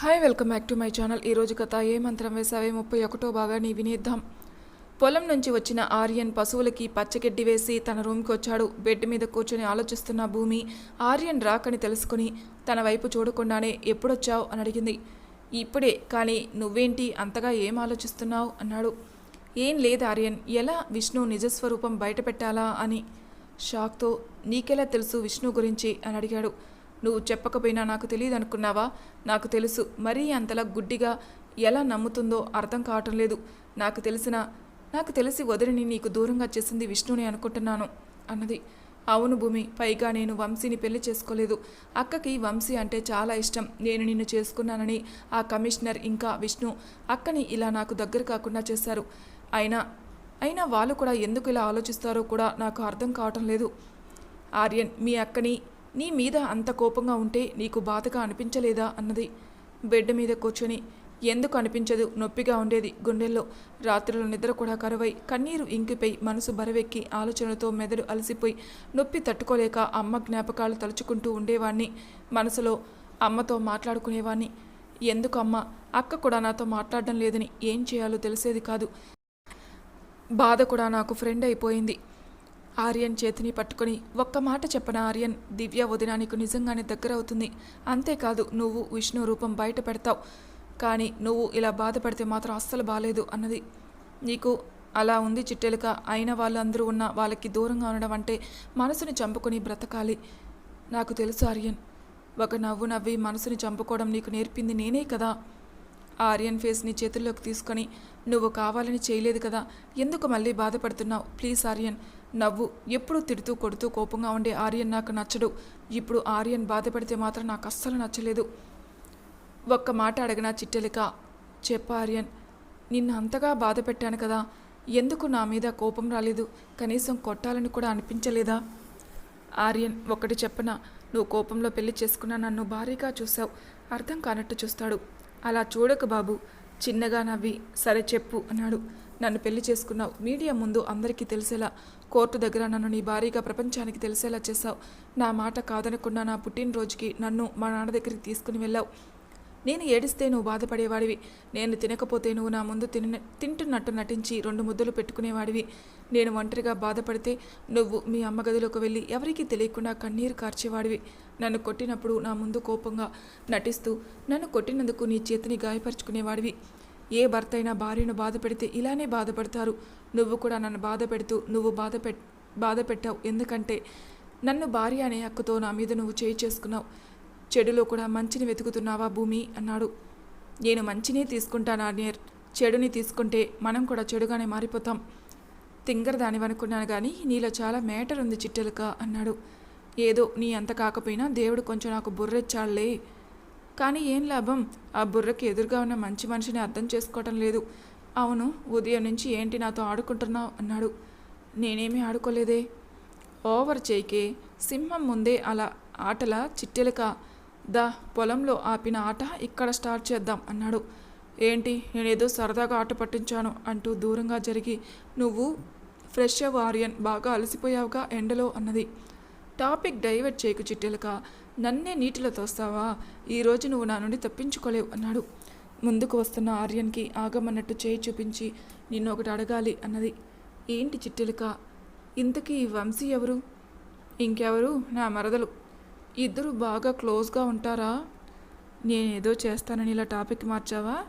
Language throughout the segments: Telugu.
Hi welcome back to my channel ఈరోజు కథ ఏ మంత్రం వేసావే ముప్పై ఒకటో భాగాన్ని వినేద్దాం. పొలం నుంచి వచ్చిన ఆర్యన్ పశువులకి పచ్చగడ్డి వేసి తన రూమ్కి వచ్చాడు. బెడ్ మీద కూర్చొని ఆలోచిస్తున్న భూమి ఆర్యన్ రాకని తెలుసుకుని తన వైపు చూడకుండానే ఎప్పుడొచ్చావు అని అడిగింది. ఇప్పుడే కానీ నువ్వేంటి? అంతగా ఏం ఆలోచిస్తున్నావు? అన్నాడు. ఏం లేదు ఆర్యన్. ఎలా విష్ణు నిజస్వరూపం బయట పెట్టాలా అని షాక్తో నీకెలా తెలుసు విష్ణు గురించి? అని అడిగాడు. నువ్వు చెప్పకపోయినా నాకు తెలియదు అనుకున్నావా నాకు తెలుసు. మరీ అంతలా గుడ్డిగా ఎలా నమ్ముతుందో అర్థం కావటం లేదు. నాకు తెలిసిన నాకు తెలిసి వదిలిని నీకు దూరంగా చేసింది విష్ణుని అనుకుంటున్నాను అన్నది. అవును భూమి పైగా నేను వంశీని పెళ్ళి చేసుకోలేదు. అక్కకి వంశీ అంటే చాలా ఇష్టం. నేను నిన్ను చేసుకున్నానని ఆ కమిషనర్ ఇంకా విష్ణు అక్కని ఇలా నాకు దగ్గర కాకుండా చేశారు. అయినా అయినా వాళ్ళు కూడా ఎందుకు ఇలా ఆలోచిస్తారో కూడా నాకు అర్థం కావటం లేదు. ఆర్యన్ మీ అక్కని నీ మీద అంత కోపంగా ఉంటే నీకు బాధగా అనిపించలేదా అన్నది. బెడ్ మీద కూర్చొని ఎందుకు అనిపించదు? నొప్పిగా ఉండేది గుండెల్లో. రాత్రుల నిద్ర కూడా కరువై కన్నీరు ఇంకిపోయి మనసు బరవెక్కి ఆలోచనలతో మెదడు అలసిపోయి నొప్పి తట్టుకోలేక అమ్మ జ్ఞాపకాలు తలుచుకుంటూ ఉండేవాణ్ణి. మనసులో అమ్మతో మాట్లాడుకునేవాణ్ణి. ఎందుకు అమ్మ? అక్క కూడా నాతో మాట్లాడడం లేదని ఏం చేయాలో తెలిసేది కాదు. బాధ కూడా నాకు ఫ్రెండ్ అయిపోయింది. ఆర్యన్ చేతిని పట్టుకొని ఒక్క మాట చెప్పన ఆర్యన్ దివ్య వదిన నీకు నిజంగానే దగ్గరవుతుంది. అంతేకాదు నువ్వు విష్ణు రూపం బయట పెడతావు. కానీ నువ్వు ఇలా బాధపడితే మాత్రం అస్సలు బాలేదు అన్నది. నీకు అలా ఉంది చిట్టెలుక అయిన వాళ్ళందరూ ఉన్న వాళ్ళకి దూరంగా ఉండడం అంటే మనసుని చంపుకొని బ్రతకాలి. నాకు తెలుసు ఆర్యన్ ఒక నవ్వు నవ్వి మనసుని చంపుకోవడం నీకు నేర్పింది నేనే కదా. ఆర్యన్ ఫేస్ని చేతుల్లోకి తీసుకొని నువ్వు కావాలని చేయలేదు కదా. ఎందుకు మళ్ళీ బాధపడుతున్నావు? ప్లీజ్ ఆర్యన్ నవ్వు ఎప్పుడూ తిడుతూ కొడుతూ కోపంగా ఉండే ఆర్యన్ నాకు నచ్చడు. ఇప్పుడు ఆర్యన్ బాధపడితే మాత్రం నాకు అస్సలు నచ్చలేదు. ఒక్క మాట అడగనా చిట్టెలిక చెప్ప ఆర్యన్ నిన్ను అంతగా బాధ పెట్టాను కదా ఎందుకు నా మీద కోపం రాలేదు? కనీసం కొట్టాలని కూడా అనిపించలేదా? ఆర్యన్ ఒకటి చెప్పన నువ్వు కోపంలో పెళ్ళి చేసుకున్న నన్ను భారీగా చూసావు అర్థం కానట్టు చూస్తాడు. అలా చూడకు బాబు చిన్నగా నవ్వి సరే చెప్పు అన్నాడు. నన్ను పెళ్ళి చేసుకున్నావు. మీడియా ముందు అందరికీ తెలిసేలా కోర్టు దగ్గర నన్ను నీ భారీగా ప్రపంచానికి తెలిసేలా చేశావు. నా మాట కాదనకుండా నా పుట్టినరోజుకి నన్ను మా నాన్న దగ్గరికి తీసుకుని వెళ్ళావు. నేను ఏడిస్తే నువ్వు బాధపడేవాడివి. నేను తినకపోతే నువ్వు నా ముందు తిన తింటున్నట్టు నటించి రెండు ముద్దలు పెట్టుకునేవాడివి. నేను ఒంటరిగా బాధపడితే నువ్వు మీ అమ్మ గదిలోకి వెళ్ళి ఎవరికీ తెలియకుండా కన్నీరు కార్చేవాడివి. నన్ను కొట్టినప్పుడు నా ముందు కోపంగా నటిస్తూ నన్ను కొట్టినందుకు నీ చేతిని గాయపరుచుకునేవాడివి. ఏ భర్త అయినా భార్యను బాధ పెడితే ఇలానే బాధపడతారు. నువ్వు కూడా నన్ను బాధ పెడుతూ నువ్వు బాధ పె బాధ పెట్టావు ఎందుకంటే నన్ను భార్య అనే హక్కుతో నా మీద నువ్వు చేయి చేసుకున్నావు. చెడులో కూడా మంచిని వెతుకుతున్నావా భూమి? అన్నాడు. నేను మంచినే తీసుకుంటాను ఆర్నియర్ చెడుని తీసుకుంటే మనం కూడా చెడుగానే మారిపోతాం. తింగర దానివనుకున్నాను కానీ నీలో చాలా మేటర్ ఉంది చిట్టెలుక అన్నాడు. ఏదో నీ అంత కాకపోయినా దేవుడు కొంచెం నాకు బుర్రెచ్చాళ్ళే కానీ ఏం లాభం? ఆ బుర్రకి ఎదురుగా ఉన్న మంచి మనిషిని అర్థం చేసుకోవటం లేదు. అవును ఉదయం నుంచి ఏంటి నాతో ఆడుకుంటున్నావు? అన్నాడు. నేనేమీ ఆడుకోలేదే. ఓవర్ చేయికే సింహం ముందే అలా ఆటల చిట్టెలక దా పొలంలో ఆపిన ఆట ఇక్కడ స్టార్ట్ చేద్దాం అన్నాడు. ఏంటి నేనేదో సరదాగా ఆట పట్టించాను అంటూ దూరంగా జరిగి నువ్వు ఫ్రెష్ అవ్వు ఆర్యన్ బాగా అలసిపోయావుగా ఎండలో అన్నది. టాపిక్ డైవర్ట్ చేయకు చిట్టెలక. నన్నే నీటిలో తోస్తావా? ఈరోజు నువ్వు నా నుండి తప్పించుకోలేవు అన్నాడు. ముందుకు వస్తున్న ఆర్యన్కి ఆగమన్నట్టు చేయి చూపించి నిన్ను ఒకటి అడగాలి అన్నది. ఏంటి చిట్టెలక? ఇంతకీ వంశీ ఎవరు? ఇంకెవరు? నా మరదలు. ఇద్దరు బాగా క్లోజ్గా ఉంటారా? నేనేదో చేస్తానని ఇలా టాపిక్ మార్చావా?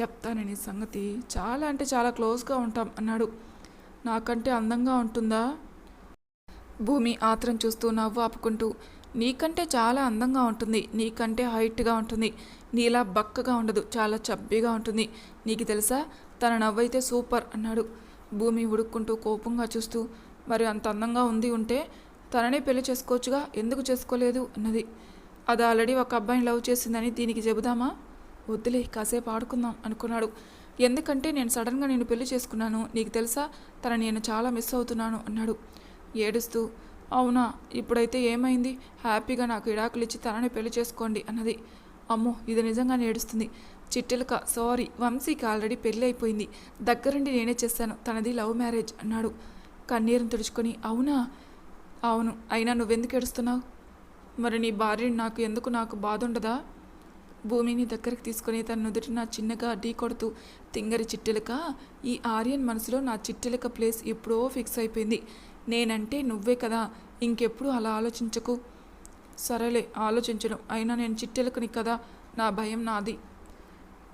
చెప్తానని సంగతి. చాలా అంటే చాలా క్లోజ్గా ఉంటాం అన్నాడు. నాకంటే అందంగా ఉంటుందా? భూమి ఆత్రం చూస్తూ నవ్వు ఆపుకుంటూ నీకంటే చాలా అందంగా ఉంటుంది నీకంటే హైట్గా ఉంటుంది నీలా బక్కగా ఉండదు చాలా చబ్బిగా ఉంటుంది నీకు తెలుసా? తన నవ్వైతే సూపర్ అన్నాడు. భూమి ఉడుక్కుంటూ కోపంగా చూస్తూ మరి అంత అందంగా ఉంది ఉంటే తననే పెళ్ళి చేసుకోవచ్చుగా ఎందుకు చేసుకోలేదు? అన్నది. అది ఆల్రెడీ ఒక అబ్బాయిని లవ్ చేసిందని దీనికి చెబుదామా? వద్దులే కాసేపు ఆడుకుందాం అనుకున్నాడు. ఎందుకంటే నేను సడన్గా నేను పెళ్ళి చేసుకున్నాను నీకు తెలుసా? తన నేను చాలా మిస్ అవుతున్నాను అన్నాడు. ఏడుస్తూ అవునా ఇప్పుడైతే ఏమైంది? హ్యాపీగా నాకు ఇడాకులు ఇచ్చి తనని పెళ్ళి చేసుకోండి అన్నది. అమ్మో ఇది నిజంగానే ఏడుస్తుంది. చిట్టెలక సారీ వంశీకి ఆల్రెడీ పెళ్ళి అయిపోయింది. దగ్గరుండి నేనే చేశాను తనది లవ్ మ్యారేజ్ అన్నాడు. కన్నీరుని తుడుచుకొని అవునా? అవును. అయినా నువ్వెందుకు ఏడుస్తున్నావు? మరి నీ భార్యని నాకు ఎందుకు నాకు బాధ ఉండదా భూమిని దగ్గరికి తీసుకొని తన నుదుటిన చిన్నగా ఢీ కొడుతూ తింగరి చిట్టెలక ఈ ఆర్యన్ మనసులో నా చిట్టెలక ప్లేస్ ఎప్పుడో ఫిక్స్ అయిపోయింది. నేనంటే నువ్వే కదా ఇంకెప్పుడు అలా ఆలోచించకు. సరేలే ఆలోచించను. అయినా నేను చిట్టెలకుని కదా నా భయం నాది.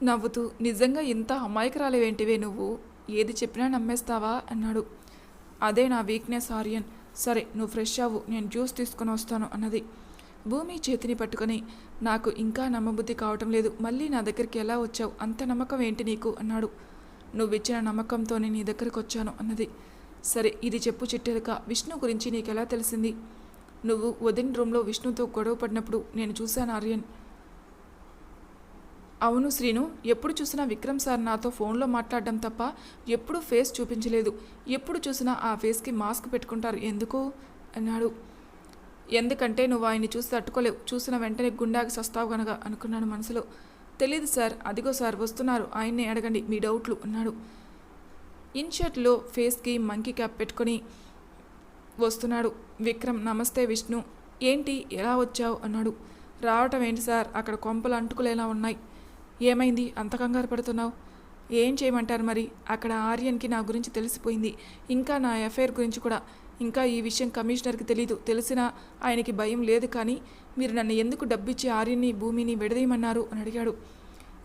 నవ్వుతూ నిజంగా ఇంత అమాయకురాలేవేంటివే నువ్వు? ఏది చెప్పినా నమ్మేస్తావా? అన్నాడు. అదే నా వీక్నెస్ ఆర్యన్. సరే నువ్వు ఫ్రెష్ అవ్వు నేను జ్యూస్ తీసుకొని వస్తాను అన్నది. భూమి చేతిని పట్టుకొని నాకు ఇంకా నమ్మబుద్ధి కావటం లేదు. మళ్ళీ నా దగ్గరికి ఎలా వచ్చావు? అంత నమ్మకం ఏంటి నీకు? అన్నాడు. నువ్విచ్చిన నమ్మకంతోనే నీ దగ్గరికి వచ్చాను అన్నది. సరే ఇది చెప్పు చిట్టెలక. విష్ణు గురించి నీకెలా తెలిసింది? నువ్వు వదిన రూమ్లో విష్ణుతో గొడవ పడినప్పుడు నేను చూశాను ఆర్యన్. అవును శ్రీను ఎప్పుడు చూసినా విక్రమ్ సార్ నాతో ఫోన్లో మాట్లాడడం తప్ప ఎప్పుడు ఫేస్ చూపించలేదు. ఎప్పుడు చూసినా ఆ ఫేస్కి మాస్క్ పెట్టుకుంటారు. ఎందుకు? అన్నాడు. ఎందుకంటే నువ్వు ఆయన్ని చూసి తట్టుకోలేవు. చూసిన వెంటనే గుండాకి సస్తావు గనక అనుకున్నాను మనసులో. తెలియదు సార్ అదిగో సార్ వస్తున్నారు. ఆయన్ని అడగండి మీ డౌట్లు అన్నాడు. ఇన్షర్ట్లో ఫేస్కి మంకీ క్యాప్ పెట్టుకొని వస్తున్నాడు. విక్రమ్ నమస్తే విష్ణు. ఏంటి ఎలా వచ్చావు? అన్నాడు. రావటం ఏంటి సార్? అక్కడ కొంపలు అంటుకులేలా ఉన్నాయి. ఏమైంది? అంత కంగారు పడుతున్నావు? ఏం చేయమంటారు మరి? అక్కడ ఆర్యన్కి నా గురించి తెలిసిపోయింది. ఇంకా నా ఎఫ్ఐఆర్ గురించి కూడా. ఇంకా ఈ విషయం కమిషనర్కి తెలీదు. తెలిసినా ఆయనకి భయం లేదు కానీ మీరు నన్ను ఎందుకు డబ్బిచ్చి ఆర్యన్ని భూమిని విడదీయమన్నారు? అని అడిగాడు.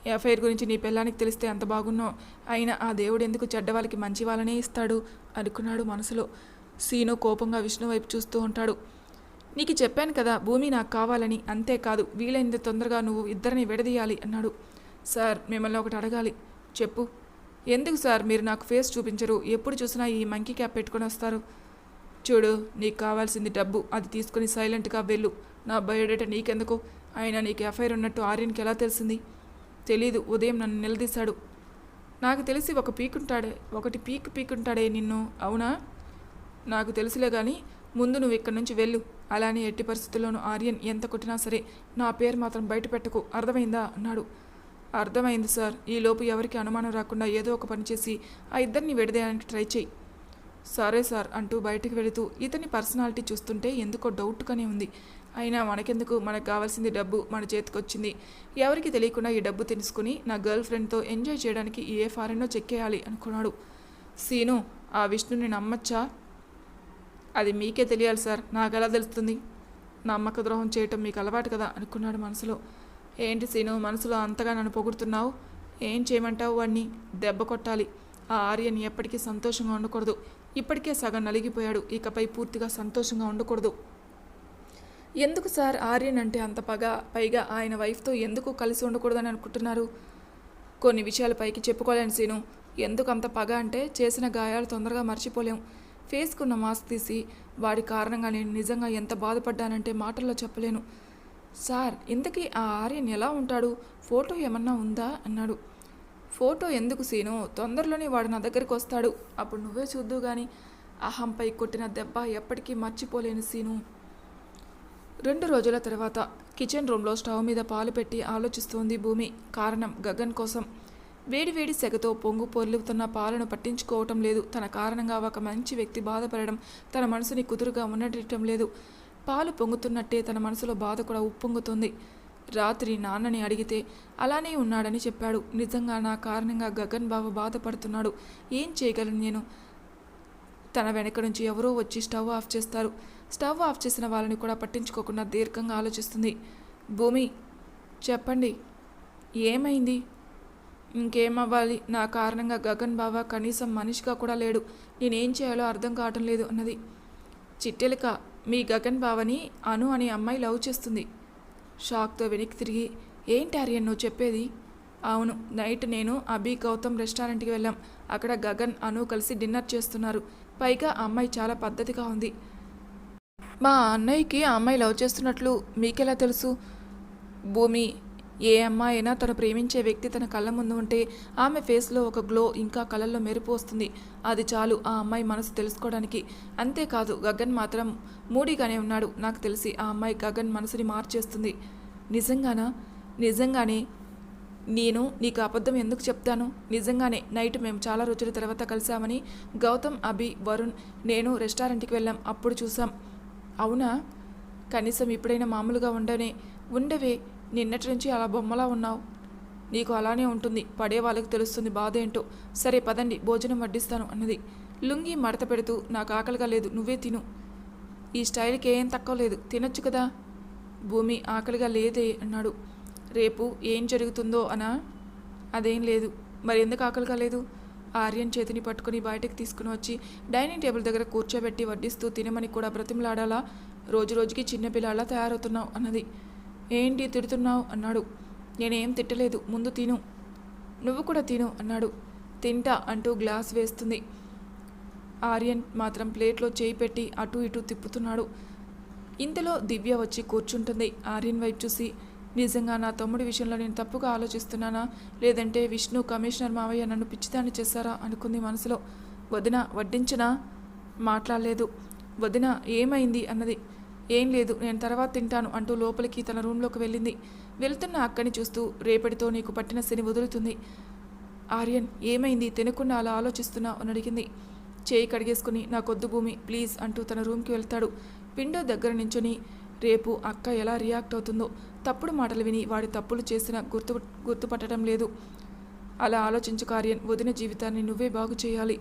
ఎఫ్ఐఆర్ గురించి నీ పిల్లానికి తెలిస్తే ఎంత బాగున్నో అయినా ఆ దేవుడు ఎందుకు చెడ్డవాళ్ళకి మంచి వాళ్ళనే ఇస్తాడు? అనుకున్నాడు మనసులో. సీను కోపంగా విష్ణు వైపు చూస్తూ ఉంటాడు. నీకు చెప్పాను కదా భూమి నాకు కావాలని. అంతేకాదు వీలైనంత తొందరగా నువ్వు ఇద్దరిని విడదీయాలి అన్నాడు. సార్ మిమ్మల్ని ఒకటి అడగాలి. చెప్పు. ఎందుకు సార్ మీరు నాకు ఫేస్ చూపించరు? ఎప్పుడు చూసినా ఈ మంకీ క్యాప్ పెట్టుకొని వస్తారు. చూడు నీకు కావాల్సింది డబ్బు. అది తీసుకుని సైలెంట్గా వెళ్ళు. నా బయోడేటా నీకెందుకు? ఆయన నీకు ఎఫ్ఐఆర్ ఉన్నట్టు ఆర్యన్కి ఎలా తెలిసింది? తెలీదు ఉదయం నన్ను నిలదీశాడు. నాకు తెలిసి ఒక పీకుంటాడే ఒకటి పీక్ పీకుంటాడే నిన్ను అవునా? నాకు తెలుసులే కానీ ముందు నువ్వు ఇక్కడి నుంచి వెళ్ళు. అలానే ఎట్టి పరిస్థితుల్లోనూ ఆర్యన్ ఎంత కొట్టినా సరే నా పేరు మాత్రం బయట పెట్టకు. అర్థమైందా? అన్నాడు. అర్థమైంది సార్. ఈలోపు ఎవరికి అనుమానం రాకుండా ఏదో ఒక పని చేసి ఆ ఇద్దరిని విడదీయడానికి ట్రై చేయి. సరే సార్ అంటూ బయటికి వెళుతూ ఇతని పర్సనాలిటీ చూస్తుంటే ఎందుకో డౌట్గానే ఉంది. అయినా మనకెందుకు? మనకు కావాల్సింది డబ్బు మన చేతికొచ్చింది. ఎవరికి తెలియకుండా ఈ డబ్బు తెలుసుకుని నా గర్ల్ ఫ్రెండ్తో ఎంజాయ్ చేయడానికి ఏ ఫారెన్నో చెక్కేయాలి అనుకున్నాడు. సీను ఆ విష్ణుని నమ్మచ్చా? అది మీకే తెలియాలి సార్. నాకు ఎలా తెలుస్తుంది? నమ్మక ద్రోహం చేయటం మీకు అలవాటు కదా? అనుకున్నాడు మనసులో. ఏంటి సీను మనసులో అంతగా నన్ను పొగుడుతున్నావు? ఏం చేయమంటావు వాడిని దెబ్బ కొట్టాలి. ఆ ఆర్యని ఎప్పటికీ సంతోషంగా ఉండకూడదు. ఇప్పటికే సగం నలిగిపోయాడు. ఇకపై పూర్తిగా సంతోషంగా ఉండకూడదు. ఎందుకు సార్ ఆర్యన్ అంటే అంత పగ? పైగా ఆయన వైఫ్తో ఎందుకు కలిసి ఉండకూడదని అనుకుంటున్నారు? కొన్ని విషయాలు పైకి చెప్పుకోలేను సీను. ఎందుకు అంత పగ అంటే చేసిన గాయాలు తొందరగా మర్చిపోలేం. ఫేస్కున్న మాస్క్ తీసి వాడి కారణంగా నేను నిజంగా ఎంత బాధపడ్డానంటే మాటల్లో చెప్పలేను. సార్ ఇంతకీ ఆ ఆర్యన్ ఎలా ఉంటాడు? ఫోటో ఏమన్నా ఉందా? అన్నాడు. ఫోటో ఎందుకు సీను? తొందరలోనే వాడు నా దగ్గరికి వస్తాడు. అప్పుడు నువ్వే చూద్దు కానీ అహంపై కొట్టిన దెబ్బ ఎప్పటికీ మర్చిపోలేను సీను. రెండు రోజుల తర్వాత కిచెన్ రూమ్లో స్టవ్ మీద పాలు పెట్టి ఆలోచిస్తోంది భూమి. కారణం గగన్ కోసం. వేడివేడి సెగతో పొంగు పొర్లుతున్న పాలను పట్టించుకోవటం లేదు. తన కారణంగా ఒక మంచి వ్యక్తి బాధపడడం తన మనసుని కుదురుగా ఉండటం లేదు. పాలు పొంగుతున్నట్టే తన మనసులో బాధ కూడా ఉప్పొంగుతుంది. రాత్రి నాన్నని అడిగితే అలానే ఉన్నాడని చెప్పాడు. నిజంగా నా కారణంగా గగన్ బావ బాధపడుతున్నాడు. ఏం చేయగలను నేను? తన వెనక నుంచి ఎవరో వచ్చి స్టవ్ ఆఫ్ చేస్తారు. స్టవ్ ఆఫ్ చేసిన వాళ్ళని కూడా పట్టించుకోకుండా దీర్ఘంగా ఆలోచిస్తుంది. భూమి చెప్పండి ఏమైంది? ఇంకేమవ్వాలి? నా కారణంగా గగన్ బావ కనీసం మనిషిగా కూడా లేడు. నేనేం చేయాలో అర్థం కావటం లేదు అన్నది. చిట్టెలిక మీ గగన్ బావని అను అనే అమ్మాయి లవ్ చేస్తుంది. షాక్తో వెనక్కి తిరిగి ఏంటి ఆర్యన్ నువ్వు చెప్పేది? అవును నైట్ నేను అభి గౌతమ్ రెస్టారెంట్కి వెళ్ళాం. అక్కడ గగన్ అను కలిసి డిన్నర్ చేస్తున్నారు. పైగా ఆ అమ్మాయి చాలా పద్ధతిగా ఉంది. మా అన్నయ్యకి ఆ అమ్మాయి లవ్ చేస్తున్నట్లు మీకెలా తెలుసు? భూమి ఏ అమ్మాయి అయినా తను ప్రేమించే వ్యక్తి తన కళ్ళ ముందు ఉంటే ఆమె ఫేస్లో ఒక గ్లో ఇంకా కళ్ళల్లో మెరుపు వస్తుంది. అది చాలు ఆ అమ్మాయి మనసు తెలుసుకోవడానికి. అంతేకాదు గగన్ మాత్రం మూడీగానే ఉన్నాడు. నాకు తెలిసి ఆ అమ్మాయి గగన్ మనసుని మార్చేస్తుంది. నిజంగానా? నిజంగానే నేను నీకు అబద్ధం ఎందుకు చెప్తాను? నిజంగానే నైట్ మేము చాలా రోజుల తర్వాత కలిసామని గౌతమ్ అభి వరుణ్ నేను రెస్టారెంట్కి వెళ్ళాం. అప్పుడు చూసాం. అవునా? కనీసం ఇప్పుడైనా మామూలుగా ఉండనే. ఉండవే నిన్నటి నుంచి అలా బొమ్మలా ఉన్నావు. నీకు అలానే ఉంటుంది. పడే వాళ్ళకి తెలుస్తుంది బాధ ఏంటో. సరే పదండి భోజనం వడ్డిస్తాను అన్నది. లుంగి మడత పెడుతూ నాకు ఆకలిగా లేదు నువ్వే తిను. ఈ స్టైల్కి ఏం తక్కువ లేదు. తినొచ్చు కదా? భూమి ఆకలిగా లేదే అన్నాడు. రేపు ఏం జరుగుతుందో అనా? అదేం లేదు. మరి ఎందుకు ఆకలి లేదు ఆర్యన్ చేతిని పట్టుకుని బయటకు తీసుకుని వచ్చి డైనింగ్ టేబుల్ దగ్గర కూర్చోబెట్టి వడ్డిస్తూ తినమని కూడా బ్రతిమలాడాలా? రోజు రోజుకి చిన్నపిల్లలా తయారవుతున్నావు అన్నది. ఏంటి తిడుతున్నావు అన్నాడు. నేనేం తిట్టలేదు. ముందు తిను. నువ్వు కూడా తిను అన్నాడు. తింటా అంటూ గ్లాస్ వేస్తుంది. ఆర్యన్ మాత్రం ప్లేట్లో చేయి పెట్టి అటు ఇటు తిప్పుతున్నాడు. ఇంతలో దివ్య వచ్చి కూర్చుంటుంది. ఆర్యన్ వైపు చూసి నిజంగా నా తమ్ముడి విషయంలో నేను తప్పుగా ఆలోచిస్తున్నానా? లేదంటే విష్ణు కమిషనర్ మావయ్య నన్ను పిచ్చిదాన్ని చేశారా? అనుకుంది మనసులో. వదిన వడ్డించనా? మాట్లాడలేదు. వదిన ఏమైంది? అన్నది. ఏం లేదు నేను తర్వాత తింటాను అంటూ లోపలికి తన రూమ్లోకి వెళ్ళింది. వెళ్తున్న అక్కని చూస్తూ రేపటితో నీకు పట్టిన శని వదులుతుంది. ఆర్యన్ ఏమైంది? తినకుండా అలా ఆలోచిస్తున్నా అని అడిగింది. చేయి కడిగేసుకుని నాకొద్దు భూమి ప్లీజ్ అంటూ తన రూమ్కి వెళ్తాడు. విండో దగ్గర నించుని రేపు అక్క ఎలా రియాక్ట్ అవుతుందో తప్పుడు మాటలు విని వాడి తప్పులు చేసిన గుర్తు గుర్తుపట్టడం లేదు. అలా ఆలోచించు కార్యన్ వదిన జీవితాన్ని నువ్వే బాగు చేయాలి.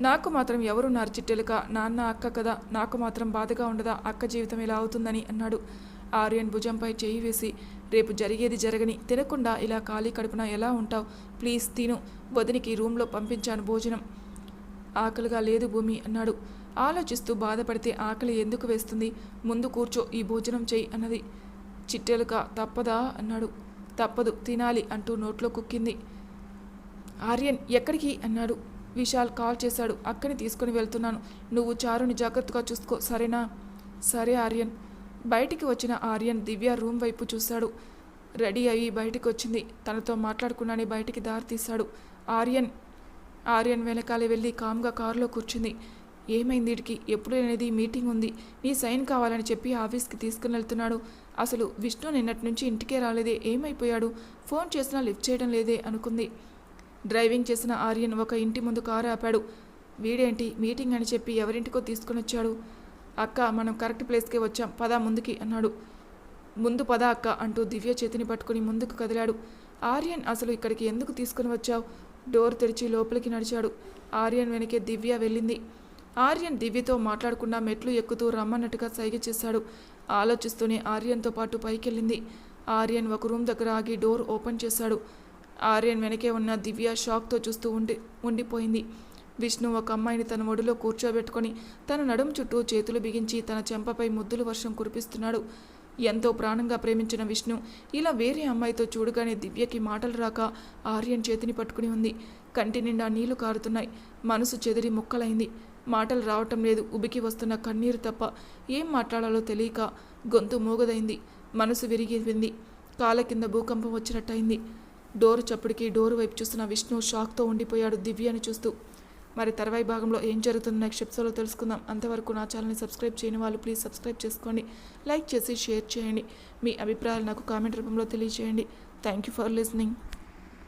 నాకు మాత్రం ఎవరు నారు నాన్న అక్క కదా? నాకు మాత్రం బాధగా ఉండదా? అక్క జీవితం ఇలా అవుతుందని అన్నాడు. ఆర్యన్ భుజంపై చేయి వేసి రేపు జరిగేది జరగని తినకుండా ఇలా ఖాళీ కడుపున ఎలా ఉంటావు? ప్లీజ్ తిను. వదినికి రూమ్లో పంపించాను భోజనం. ఆకలిగా లేదు భూమి అన్నాడు. ఆలోచిస్తూ బాధపడితే ఆకలి ఎందుకు వేస్తుంది? ముందు కూర్చో ఈ భోజనం చెయ్యి అన్నది. చిట్టెలుక తప్పదా? అన్నాడు. తప్పదు తినాలి అంటూ నోట్లో కుక్కింది. ఆర్యన్ ఎక్కడికి? అన్నాడు. విశాల్ కాల్ చేశాడు. అక్కని తీసుకుని వెళ్తున్నాను. నువ్వు చారుని జాగ్రత్తగా చూసుకో సరేనా? సరే ఆర్యన్. బయటికి వచ్చిన ఆర్యన్ దివ్య రూమ్ వైపు చూశాడు. రెడీ అయ్యి బయటికి వచ్చింది తనతో మాట్లాడుకున్నానే బయటికి దారి తీశాడు. ఆర్యన్ ఆర్యన్ వెనకాలే వెళ్ళి కామ్గా కారులో కూర్చుంది. ఏమైంది వీడికి? ఎప్పుడు అనేది మీటింగ్ ఉంది. నీ సైన్ కావాలని చెప్పి ఆఫీస్కి తీసుకుని వెళ్తున్నాడు. అసలు విష్ణు నిన్నటి నుంచి ఇంటికే రాలేదే. ఏమైపోయాడు? ఫోన్ చేసినా లిఫ్ట్ చేయడం లేదే అనుకుంది. డ్రైవింగ్ చేసిన ఆర్యన్ ఒక ఇంటి ముందు కారు ఆపాడు. వీడేంటి? మీటింగ్ అని చెప్పి ఎవరింటికో తీసుకుని వచ్చాడు. అక్క మనం కరెక్ట్ ప్లేస్కే వచ్చాం. పద ముందుకి అన్నాడు. ముందు పద అక్క అంటూ దివ్య చేతిని పట్టుకుని ముందుకు కదిలాడు. ఆర్యన్ అసలు ఇక్కడికి ఎందుకు తీసుకుని వచ్చావు? డోర్ తెరిచి లోపలికి నడిచాడు. ఆర్యన్ వెనకే దివ్య వెళ్ళింది. ఆర్యన్ దివ్యతో మాట్లాడకుండా మెట్లు ఎక్కుతూ రమ్మన్నట్టుగా సైగ చేశాడు. ఆలోచిస్తూనే ఆర్యన్తో పాటు పైకెళ్ళింది. ఆర్యన్ ఒక రూమ్ దగ్గర ఆగి డోర్ ఓపెన్ చేశాడు. ఆర్యన్ వెనకే ఉన్న దివ్య షాక్తో చూస్తూ ఉండి ఉండిపోయింది. విష్ణు ఒక అమ్మాయిని తన ఒడిలో కూర్చోబెట్టుకొని తన నడుం చుట్టూ చేతులు బిగించి తన చెంపపై ముద్దుల వర్షం కురిపిస్తున్నాడు. ఎంతో ప్రాణంగా ప్రేమించిన విష్ణు ఇలా వేరే అమ్మాయితో చూడగానే దివ్యకి మాటలు రాక ఆర్యన్ చేతిని పట్టుకుని ఉంది. కంటి నిండా నీళ్ళు కారుతున్నాయి. మనసు చెదిరి ముక్కలైంది. మాటలు రావటం లేదు. ఉబికి వస్తున్న కన్నీరు తప్ప ఏం మాట్లాడాలో తెలియక గొంతు మూగదైంది. మనసు విరిగిపోయింది. కాళ్ళ కింద భూకంపం వచ్చినట్టయింది. డోరు చప్పుడికి డోరు వైపు చూస్తున్న విష్ణు షాక్తో ఉండిపోయాడు దివ్యని చూస్తూ. మరి తర్వాయి భాగంలో ఏం జరుగుతుందో నెక్స్ట్ ఎపిసోడ్లో తెలుసుకుందాం. అంతవరకు నా ఛానల్ని సబ్స్క్రైబ్ చేయని వాళ్ళు ప్లీజ్ సబ్స్క్రైబ్ చేసుకోండి. లైక్ చేసి షేర్ చేయండి. మీ అభిప్రాయాలు నాకు కామెంట్ రూపంలో తెలియజేయండి థ్యాంక్ యూ ఫర్ లిసనింగ్